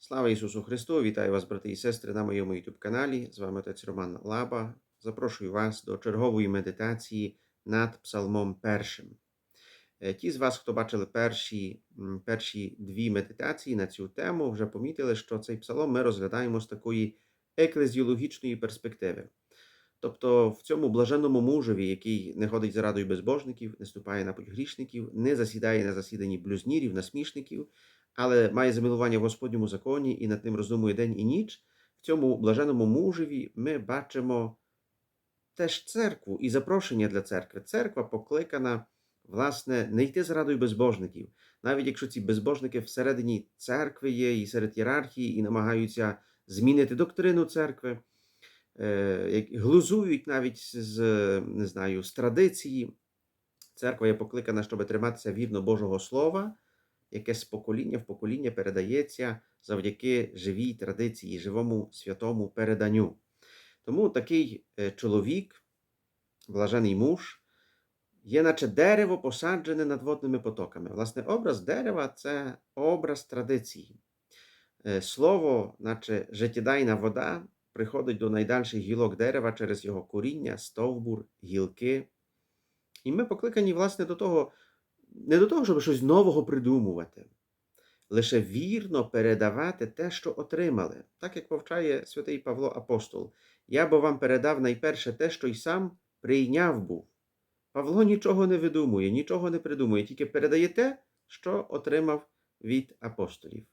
Слава Ісусу Христу! Вітаю вас, брати і сестри, на моєму youtube каналі. З вами отець Роман Лаба. Запрошую вас до чергової медитації над Псалмом першим. Е, Ті з вас, хто бачили перші, перші дві медитації на цю тему, вже помітили, що цей псалом ми розглядаємо з такої еклезіологічної перспективи. Тобто в цьому блаженному мужеві, який не ходить за радою безбожників, не ступає на путь грішників, не засідає на засіданні блюзнірів, насмішників, але має замилування в Господньому законі і над ним роздумує день і ніч. В цьому блаженному мужеві ми бачимо теж церкву і запрошення для церкви. Церква покликана, власне, не йти за радою безбожників, навіть якщо ці безбожники всередині церкви є і серед ієрархії, і намагаються змінити доктрину церкви, е, глузують навіть з, не знаю, з традиції. Церква є покликана, щоб триматися вірно Божого Слова, яке з покоління в покоління передається завдяки живій традиції, живому святому переданню. Тому такий е, чоловік, блажений муж, є наче дерево посаджене над водними потоками. Власне, образ дерева це образ традиції. Е, Слово, наче життєдайна вода, приходить до найдальших гілок дерева через його коріння, стовбур, гілки. І ми покликані, власне, до того, не до того, щоб щось нового придумувати, лише вірно передавати те, що отримали, так як повчає святий Павло Апостол. Я бо вам передав найперше те, що й сам прийняв був. Павло нічого не видумує, нічого не придумує, тільки передає те, що отримав від апостолів.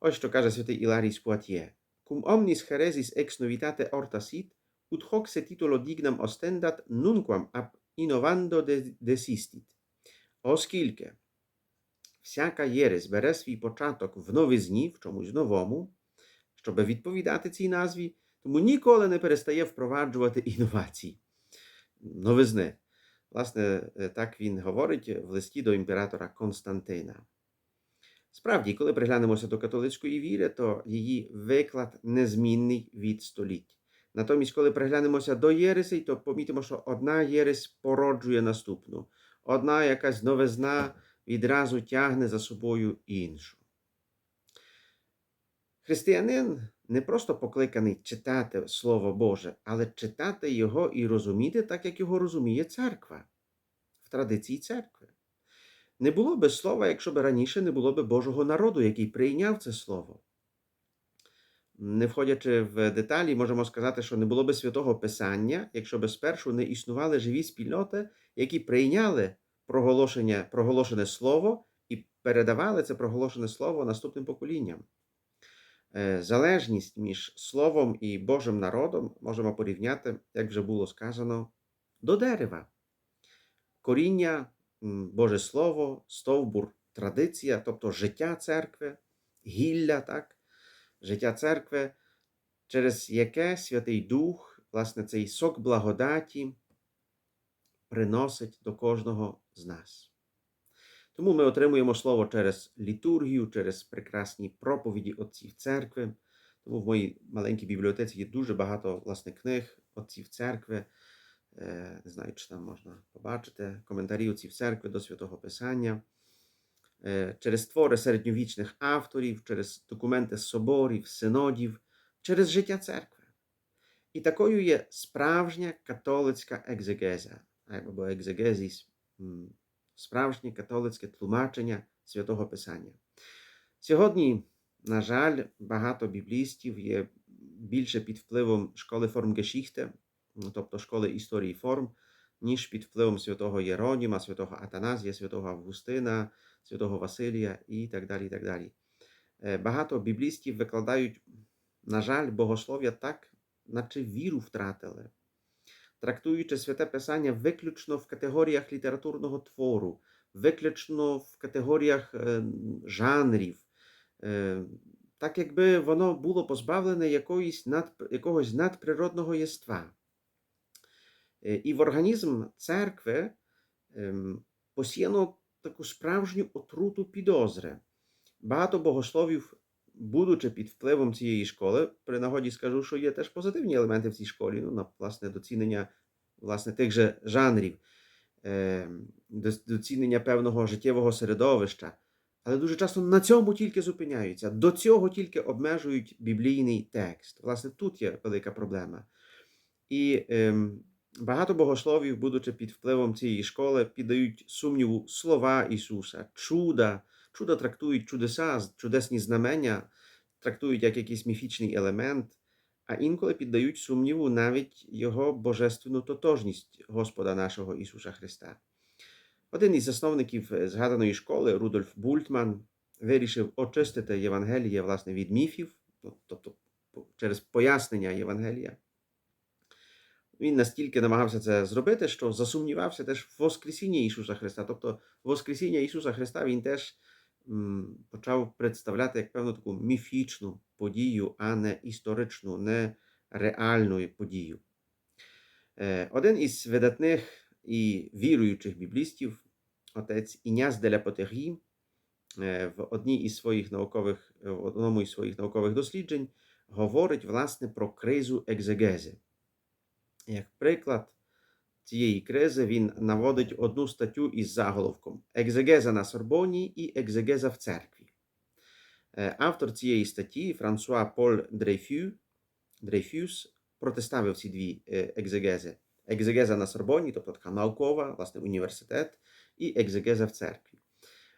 Ось що каже святий Іларій з Пуатьє. Cum omnis heresis ex novitate orta sit, ut hoc se titulo dignam ostendat, nunquam ab innovando desistit. Оскільки всяка єресь бере свій початок в новизні, в чомусь новому, щоб відповідати цій назві, тому ніколи не перестає впроваджувати інновації, новизни. Власне, е, так він говорить в листі до імператора Константина. Справді, коли приглянемося до католицької віри, то її виклад незмінний від століть. Натомість, коли приглянемося до єресей, то помітимо, що одна єресь породжує наступну, одна якась новизна відразу тягне за собою іншу. Християнин не просто покликаний читати Слово Боже, але читати його і розуміти так, як його розуміє церква в традиції церкви. Не було би слова, якщо б раніше не було би Божого народу, який прийняв це слово. Не входячи в деталі, можемо сказати, що не було би святого Писання, якщо б спершу не існували живі спільноти, які прийняли проголошення, проголошене слово і передавали це проголошене слово наступним поколінням. Е, Залежність між Словом і Божим народом можемо порівняти, як вже було сказано, до дерева. Коріння Боже Слово, стовбур, традиція, тобто життя церкви, гілля, так? життя церкви, через яке Святий Дух, власне, цей сок благодаті приносить до кожного з нас. Тому ми отримуємо слово через літургію, через прекрасні проповіді отців церкви. Тому в моїй маленькій бібліотеці є дуже багато власне книг отців церкви. Е, Не знаю, чи там можна побачити коментарі отців церкви до святого Писання. Е, Через твори середньовічних авторів, через документи соборів, синодів, через життя церкви. І такою є справжня католицька екзегеза або екзегезіс, справжнє католицьке тлумачення святого Писання. Сьогодні, на жаль, багато біблістів є більше під впливом школи форм Geschichte, ну, тобто школи історії форм, ніж під впливом святого Єроніма, святого Атаназія, святого Августина, святого Василія і так далі. І так далі. Е, Багато біблістів викладають, на жаль, богослов'я так, наче віру втратили трактуючи святе писання виключно в категоріях літературного твору, виключно в категоріях жанрів, так якби воно було позбавлене над, якогось надприродного єства. І в організм церкви посіяно таку справжню отруту підозри. Багато богословів, будучи під впливом цієї школи, при нагоді скажу, що є теж позитивні елементи в цій школі, ну, на власне доцінення власне, тих же жанрів, е, доцінення певного життєвого середовища. Але дуже часто на цьому тільки зупиняються, до цього тільки обмежують біблійний текст. Власне, тут є велика проблема. І ем, багато богословів, будучи під впливом цієї школи, піддають сумніву слова Ісуса, чуда. Чуда трактують чудеса, чудесні знамення, трактують як якийсь міфічний елемент, а інколи піддають сумніву навіть Його божественну тотожність Господа нашого Ісуса Христа. Один із засновників е, згаданої школи, Рудольф Бультман, вирішив очистити Євангеліє власне від міфів, ну, тобто через пояснення Євангелія. Він настільки намагався це зробити, що засумнівався теж в Воскресінні Ісуса Христа. Тобто, Воскресіння Ісуса Христа він теж почав представляти як певну таку міфічну подію, а не історичну, не реальну подію. Е, Один із видатних і віруючих біблістів, отець Іняс де ля Потері, е, в одній із своїх наукових, в одному із своїх наукових досліджень говорить власне про кризу екзегези. Як приклад цієї кризи він наводить одну статтю із заголовком Екзегеза на Сорбоні і екзегеза в церкві. Е, Автор цієї статті Франсуа Поль Дрейфю, Дрейфюс протиставив ці дві е, екзегези. Екзегеза на Сорбоні, тобто така наукова, власне, університет, і екзегеза в церкві.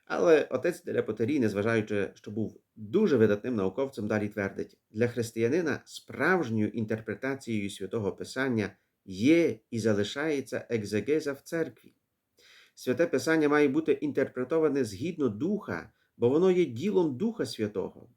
Але отець Деляпотері, незважаючи, що був дуже видатним науковцем, далі твердить, для християнина справжньою інтерпретацією святого Писання є і залишається екзегеза в церкві. Святе Писання має бути інтерпретоване згідно Духа, бо воно є ділом Духа Святого.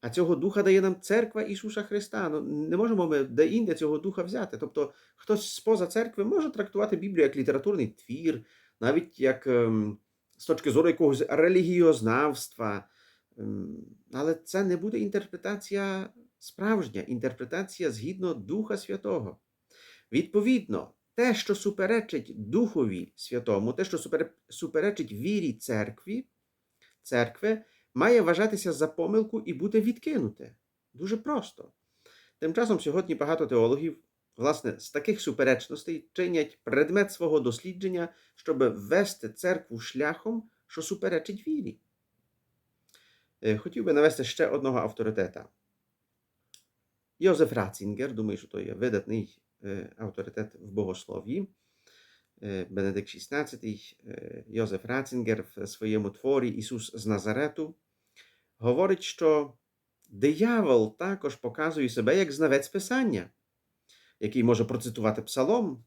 А цього Духа дає нам церква Ісуса Христа. Ну, не можемо ми де-інде цього Духа взяти. Тобто хтось споза церкви може трактувати Біблію як літературний твір, навіть як ем, з точки зору якогось релігіознавства. Ем, Але це не буде інтерпретація справжня, інтерпретація згідно Духа Святого. Відповідно, те, що суперечить Духові Святому, те, що суперечить вірі церкві, церкви, має вважатися за помилку і бути відкинуте. Дуже просто. Тим часом сьогодні багато теологів, власне, з таких суперечностей чинять предмет свого дослідження, щоб ввести церкву шляхом, що суперечить вірі. Е, Хотів би навести ще одного авторитета. Йозеф Рацінгер, думаю, що то є видатний е, авторитет в богослов'ї. Е, Бенедикт XVI, е, Йозеф Рацінгер в своєму творі Ісус з Назарету говорить, що диявол також показує себе як знавець Писання, який може процитувати псалом.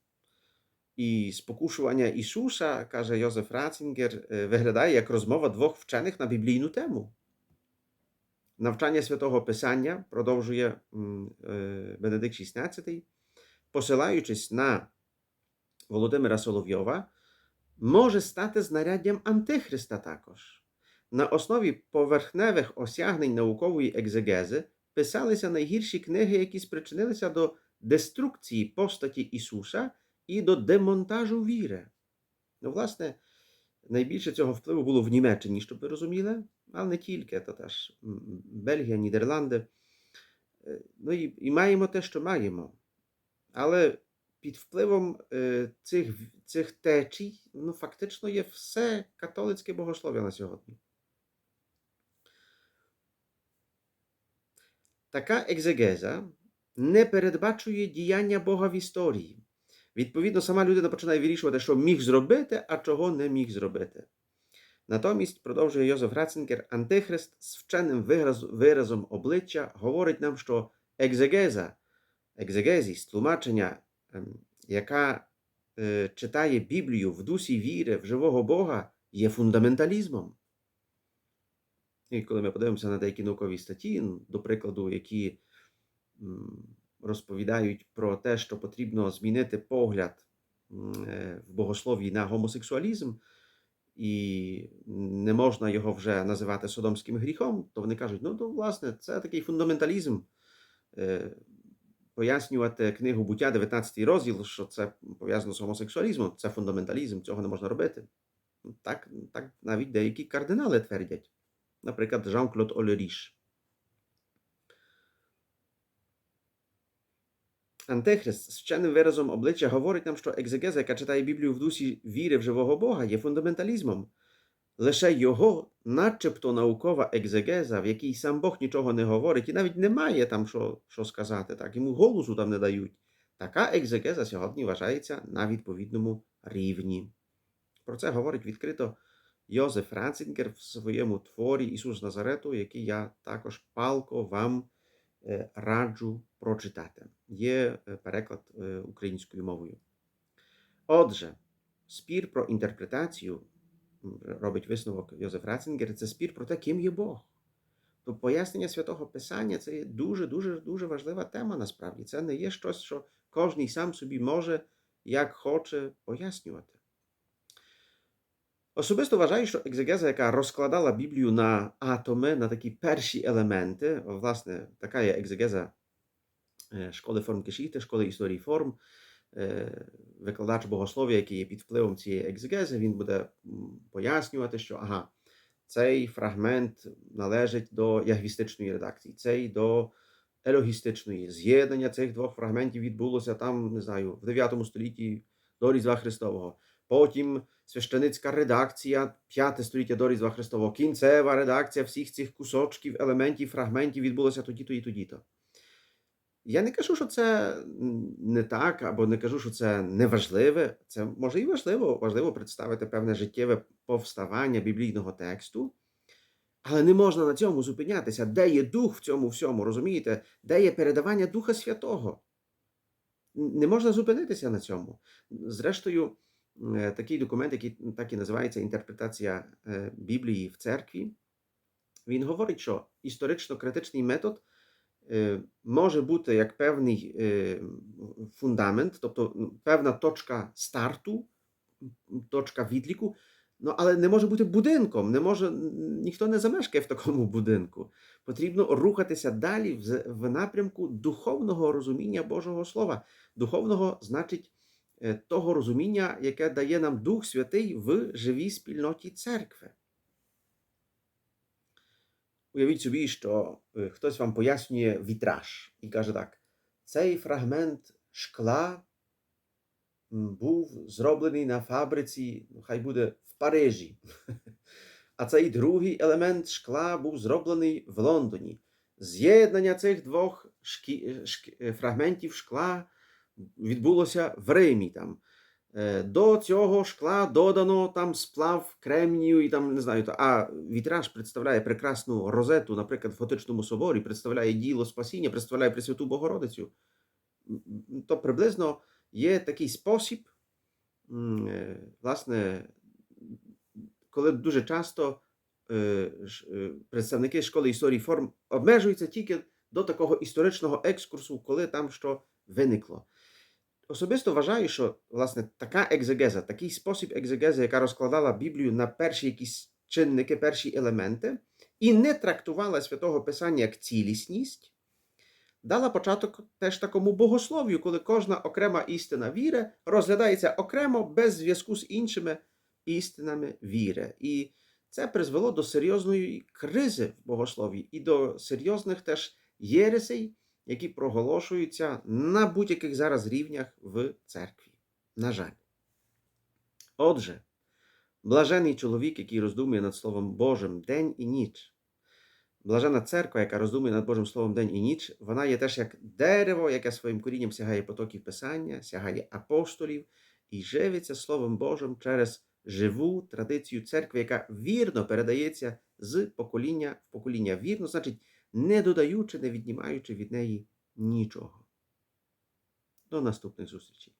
І спокушування Ісуса, каже Йозеф Рацінгер, виглядає як розмова двох вчених на біблійну тему. Навчання святого Писання продовжує Бенедикт XVI, посилаючись на Володимира Соловйова, може стати знаряддям Антихриста також. На основі поверхневих осягнень наукової екзегези писалися найгірші книги, які спричинилися до деструкції постаті Ісуса і до демонтажу віри. Ну, власне, найбільше цього впливу було в Німеччині, щоб ви розуміли, але не тільки, то теж Бельгія, Нідерланди. Е, Ну і, і маємо те, що маємо. Але під впливом е, цих, цих течій, ну, фактично є все католицьке богослов'я на сьогодні. Така екзегеза не передбачує діяння Бога в історії. Відповідно, сама людина починає вирішувати, що міг зробити, а чого не міг зробити. Натомість, продовжує Йозеф Ратцингер, Антихрист з вченим виразом обличчя говорить нам, що екзегеза, тлумачення, ем, яка е, читає Біблію в дусі віри в живого Бога, є фундаменталізмом. І коли ми подивимося на деякі наукові статті, ну, до прикладу, які розповідають про те, що потрібно змінити погляд е, в богослов'ї на гомосексуалізм, і не можна його вже називати содомським гріхом, то вони кажуть, ну то власне це такий фундаменталізм. Пояснювати книгу буття, 19 розділ, що це пов'язано з гомосексуалізмом, це фундаменталізм, цього не можна робити. Так, так навіть деякі кардинали твердять. Наприклад, Жан-Клод Олеріш. Антихрист з вченим виразом обличчя говорить нам, що екзегеза, яка читає Біблію в дусі віри в живого Бога, є фундаменталізмом. Лише його, начебто наукова екзегеза, в якій сам Бог нічого не говорить, і навіть немає там що, що сказати, так, йому голосу там не дають. Така екзегеза сьогодні вважається на відповідному рівні. Про це говорить відкрито Йозеф Ранцингер в своєму творі Ісус Назарету, який я також палко вам е, раджу прочитати. Є е, переклад е, українською мовою. Отже, спір про інтерпретацію робить висновок Йозеф Ратцингер, це спір про те, ким є Бог. То пояснення святого Писання це є дуже важлива тема насправді. Це не є щось, що кожен сам собі може, як хоче пояснювати. Особисто вважаю, що екзегеза, яка розкладала Біблію на атоми, на такі перші елементи, власне, така є екзегеза е, школи форм Кешіти, школи історії форм, викладач богослов'я, який є під впливом цієї екзегези, він буде пояснювати, що ага, цей фрагмент належить до ягвістичної редакції, цей до елогістичної. З'єднання цих двох фрагментів відбулося там, не знаю, в 9 столітті до Різдва Христового. Потім священицька редакція 5 століття до Різдва Христового. Кінцева редакція всіх цих кусочків, елементів, фрагментів відбулася тоді-то і тоді-то. Я не кажу, що це не так, або не кажу, що це неважливе. Це може і важливо, важливо представити певне життєве повставання біблійного тексту. Але не можна на цьому зупинятися. Де є дух в цьому всьому, розумієте? Де є передавання Духа Святого? Не можна зупинитися на цьому. Зрештою, е, такий документ, який так і називається інтерпретація е, Біблії в церкві, він говорить, що історично-критичний метод е, може бути як певний е, фундамент, тобто певна точка старту, точка відліку, ну, але не може бути будинком, не може, ніхто не замешкає в такому будинку. Потрібно рухатися далі в, в напрямку духовного розуміння Божого Слова. Духовного значить е, того розуміння, яке дає нам Дух Святий в живій спільноті церкви. Уявіть собі, що е, хтось вам пояснює вітраж і каже так: цей фрагмент шкла був зроблений на фабриці, ну, хай буде в Парижі. А цей другий елемент шкла був зроблений в Лондоні. З'єднання цих двох шкі... шк- е, фрагментів шкла відбулося в Римі. Там. Е, До цього шкла додано там сплав кремнію і там не знаю. А вітраж представляє прекрасну розету, наприклад, в Готичному соборі, представляє діло спасіння, представляє Пресвяту Богородицю. То приблизно є такий спосіб, е, власне, коли дуже часто е, представники школи історії форм обмежуються тільки до такого історичного екскурсу, коли там що виникло. Особисто вважаю, що власне така екзегеза, такий спосіб екзегези, яка розкладала Біблію на перші якісь чинники, перші елементи, і не трактувала святого Писання як цілісність, дала початок теж такому богослов'ю, коли кожна окрема істина віри розглядається окремо без зв'язку з іншими істинами віри. І це призвело до серйозної кризи в богослов'ї і до серйозних теж єресей, які проголошуються на будь-яких зараз рівнях в церкві. На жаль. Отже, блажений чоловік, який роздумує над Словом Божим день і ніч. Блажена церква, яка роздумує над Божим Словом день і ніч, вона є теж як дерево, яке своїм корінням сягає потоків Писання, сягає апостолів і живиться Словом Божим через живу традицію церкви, яка вірно передається з покоління в покоління. Вірно, значить, не додаючи, не віднімаючи від неї нічого. До наступних зустрічей.